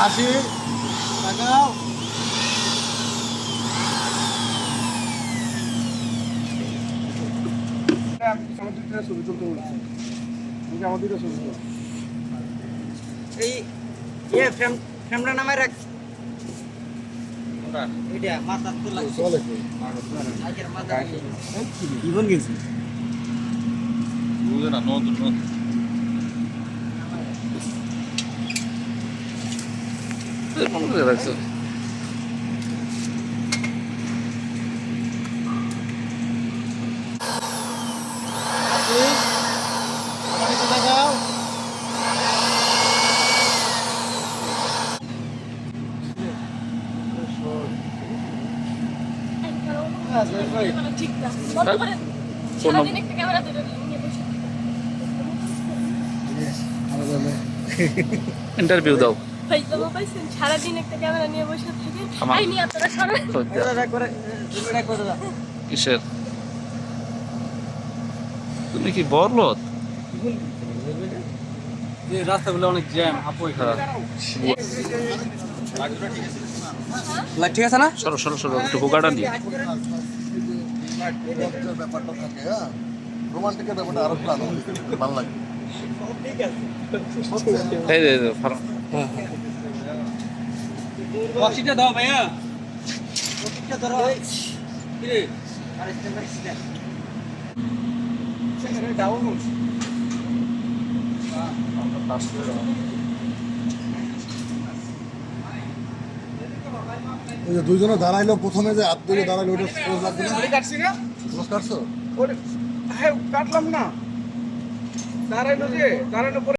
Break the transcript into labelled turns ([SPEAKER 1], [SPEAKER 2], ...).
[SPEAKER 1] হাসি তাকাও।
[SPEAKER 2] এই ইয়ে ফ্রেম ফ্রেমটা নামায় রাখ এইটা মাথা তোলা।
[SPEAKER 1] চলে
[SPEAKER 2] আগের মাথা
[SPEAKER 3] জীবন গেছি।
[SPEAKER 4] বুঝে না নতুন নতুন মনে করে রাখছো
[SPEAKER 1] হাসি হাসি তাকাও
[SPEAKER 5] ঠিক না বন্ধ করেন সারাদিন একটা ক্যামেরা বসে
[SPEAKER 4] ইন্টারভিউ দাও।
[SPEAKER 5] পাইছেন? সারাদিন একটা ক্যামেরা নিয়ে বসে থাকেন আপনারা সরেন
[SPEAKER 4] কিসের? তুমি কি বরলত
[SPEAKER 3] রাস্তাগুলো অনেক জ্যাম আপু
[SPEAKER 4] হ্যাঁ।
[SPEAKER 3] ঠিক আছে না?
[SPEAKER 4] সরো সরো সরো একটু হুকাটা নিয়ে।
[SPEAKER 1] ব্যাপারটা থাকে হ্যাঁ রোমান্টিকের ব্যাপারটা আরও ভালো লাগে।
[SPEAKER 4] এই ফার্ম।
[SPEAKER 3] বক্সিটা দাও ভাইয়া।
[SPEAKER 2] এটা ধরো। আর স্ট্যান্ড বাই স্ট্যান্ড ডাউন
[SPEAKER 1] ওই যে দুইজনে দাঁড়াইলো প্রথমে যে হাত ধরে দাঁড়াইলো ওটা সহজ লাগবে না।
[SPEAKER 3] কাটছি না?
[SPEAKER 1] সহজ কাটছো?
[SPEAKER 3] হ্যাঁ কাটলাম না। দাঁড়াইলো যে দাঁড়ানো পরে